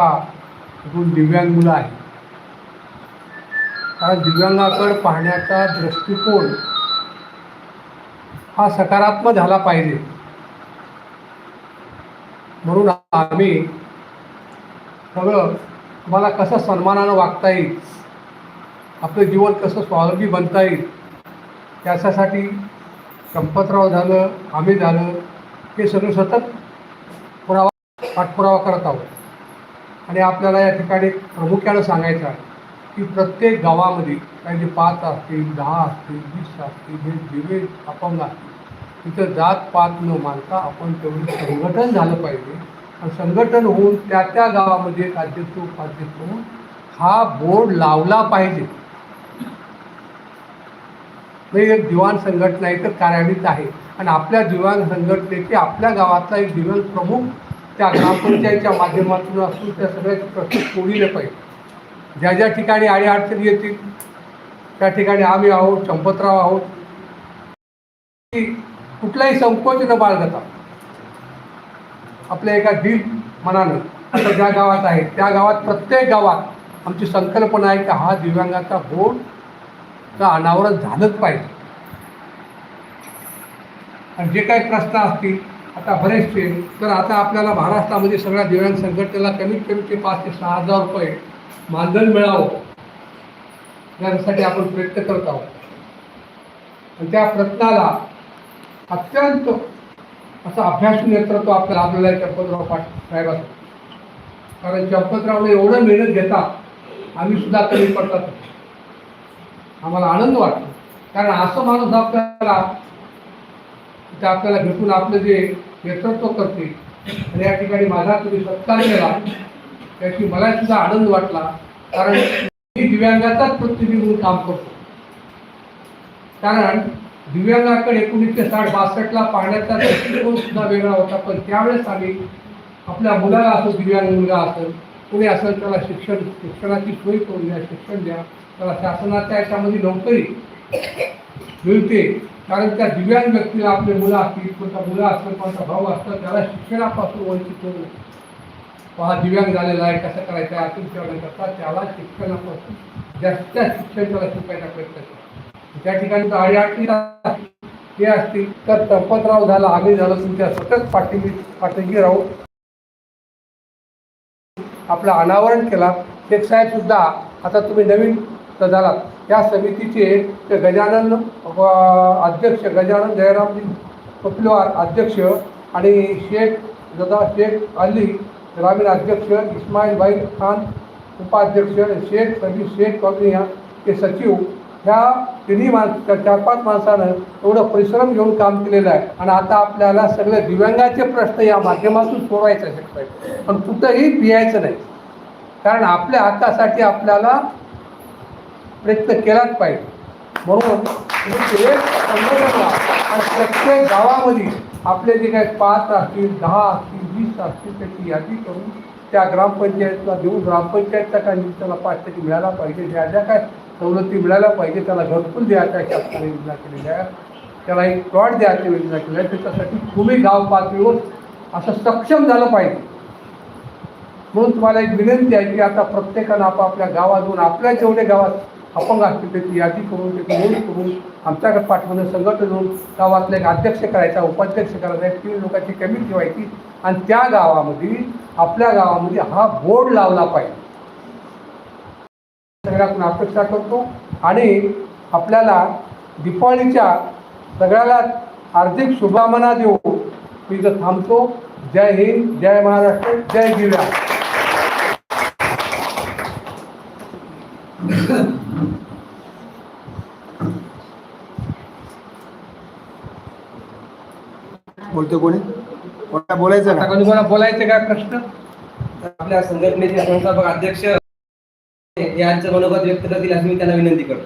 दोन दिव्यांग मुलं आहेत. कारण दिव्यांगाकडे पाहण्याचा दृष्टिकोन हा सकारात्मक झाला पाहिजे. म्हणून आम्ही सगळं तुम्हाला कसं सन्मानानं वागता येईल आपलं जीवन कसं स्वावलंबी बनता येईल त्याच्यासाठी संपतराव झालं आम्ही झालं हे सगळं सतत पुरावा पाठपुरावा करत आहोत. आणि आपल्याला या ठिकाणी प्रामुख्यानं सांगायचं आहे की प्रत्येक गावामध्ये काही जे पाच असतील दहा असतील वीस असतील हे दिवे अपंग असतील तिथं जात पात न मानता आपण तेवढं संघटन झालं पाहिजे. आणि संघटन होऊन त्या त्या गावामध्ये एक अध्यक्ष उपाध्यक्ष होऊन हा बोर्ड लावला पाहिजे. नाही एक दिवाण संघटना इथं कार्यान्वित आहे. आणि आपल्या दिवाण संघटनेची आपल्या गावातला एक दिवाण प्रमुख त्या ग्रामपंचायतच्या माध्यमातून असून त्या सगळ्याचे प्रश्न सोडले पाहिजे. ज्या ज्या ठिकाणी आणि अडचणी येतील त्या ठिकाणी आम्ही आहोत संपतराव आहोत. कुठलाही संकोच न बाळगता. आपल्या एका दीड मनानं आता ज्या गावात आहे त्या गावात प्रत्येक गावात आमची संकल्पना आहे की हा दिव्यांगाचा बोर्ड अनावरण झालंच पाहिजे. आणि जे काही प्रश्न असतील आता बरेचसे तर आता आपल्याला महाराष्ट्रामध्ये सगळ्या दिव्यांग संघटनेला कमीत कमी ते पाच ते सहा हजार रुपये मानधन मिळावं. यासाठी आपण प्रयत्न करत आहोत. आणि त्या प्रयत्नाला अत्यंत असं अभ्यासू नेतृत्व आपल्याला आपल्याला चंपतराव पाटील साहेबांचं कारण चंपतरावने एवढं मेहनत घेतात आम्ही सुद्धा कमी पडतात. आम्हाला आनंद वाटतो. कारण असं माणूस आपल्याला ते आपल्याला भेटून आपलं जे नेतृत्व करते आणि या ठिकाणी माझा तुम्ही सत्कार केला त्याची मला सुद्धा आनंद वाटला कारण मी दिव्यांगाचाच प्रतिनिधी म्हणून काम करतो. कारण दिव्यांगाकडे एकोणीसशे साठ बासष्टला पाहण्याचा दृष्टिकोन सुद्धा वेगळा होता पण त्यावेळेस आम्ही आपल्या मुलाला असो दिव्यांग मुलगा असेल कोणी असेल त्याला शिक्षण शिक्षणाची सोय करून द्या शिक्षण द्या त्याला शासनाच्या याच्यामध्ये नोकरी मिळते. कारण त्या दिव्यांग व्यक्तीला आपले मुलं असतील कोणता मुलं असतील कोणता भाऊ असतात त्याला शिक्षणापासून वंचित करू पहा हा दिव्यांग झालेला आहे कसं करायचं आहे आतून सेवा करता त्याला शिक्षणापासून जास्त शिक्षण त्याला शिकायचा प्रयत्न करा. त्या ठिकाणी आडी अडीअडचणी हे असतील तर तपतराव झाला आम्ही झालं तुमच्या सतत पाठिंबी पाठिंबी राहू आपलं अनावरण केला शेख साहेब सुद्धा आता तुम्ही नवीन तर झालात त्या समितीचे ते गजानन अध्यक्ष गजानन जयरामजी कपिलवार अध्यक्ष आणि शेख जदा शेख अली ग्रामीण अध्यक्ष इस्माईल भाई खान उपाध्यक्ष शेख सभी शेख कौमिया हे सचिव. ह्या तिन्ही माणसं चार पाच माणसानं एवढं परिश्रम घेऊन काम केलेलं आहे. आणि आता आपल्याला सगळे दिव्यांगाचे प्रश्न या माध्यमातून सोडवायचे शकतात पण कुठंही पियायचं नाही. कारण आपल्या हातासाठी आपल्याला प्रयत्न केलाच पाहिजे. म्हणून संघटना आणि प्रत्येक गावामध्ये आपले जे काही पाच असतील दहा असतील वीस असतील त्याची यादी करून त्या ग्रामपंचायतला देऊन ग्रामपंचायतचा काय निधी त्याला पाच टक्के मिळायला पाहिजे. ज्या ज्या काय सवलती मिळायला पाहिजे त्याला घरकुल द्यायच्या शासनाने योजना केलेल्या आहे त्याला एक प्लॉट द्यायची योजना केल्या आहे त्याच्यासाठी तुम्ही गाव पातळीवर असं सक्षम झालं पाहिजे. म्हणून तुम्हाला एक विनंती आहे की आता प्रत्येकानं आपापल्या गावातून आपल्या जेवढे गावात अपंग असतील त्याची यादी करून त्याची नोंद करून आमच्याकडे पाठवणं संघटन होऊन गावातला एक अध्यक्ष करायचा उपाध्यक्ष करायचा एक तीन लोकांची कमी ठेवायची. आणि त्या गावामध्ये आपल्या गावामध्ये हा बोर्ड लावला पाहिजे. सगळ्यातून अपेक्षा करतो. आणि आपल्याला दीपावलीच्या सगळ्याला हार्दिक शुभकामना देऊ मी इथं थांबतो. जय हिंद जय महाराष्ट्र जय दिव्या बोलतो कोणी? कोणा बोलायचं आता का? कोणी कोणा बोलायचं काय प्रश्न? आपल्या संघटनेचे संस्थापक अध्यक्ष यांचं मनोगत व्यक्त करतील अशी मी त्यांना विनंती करतो.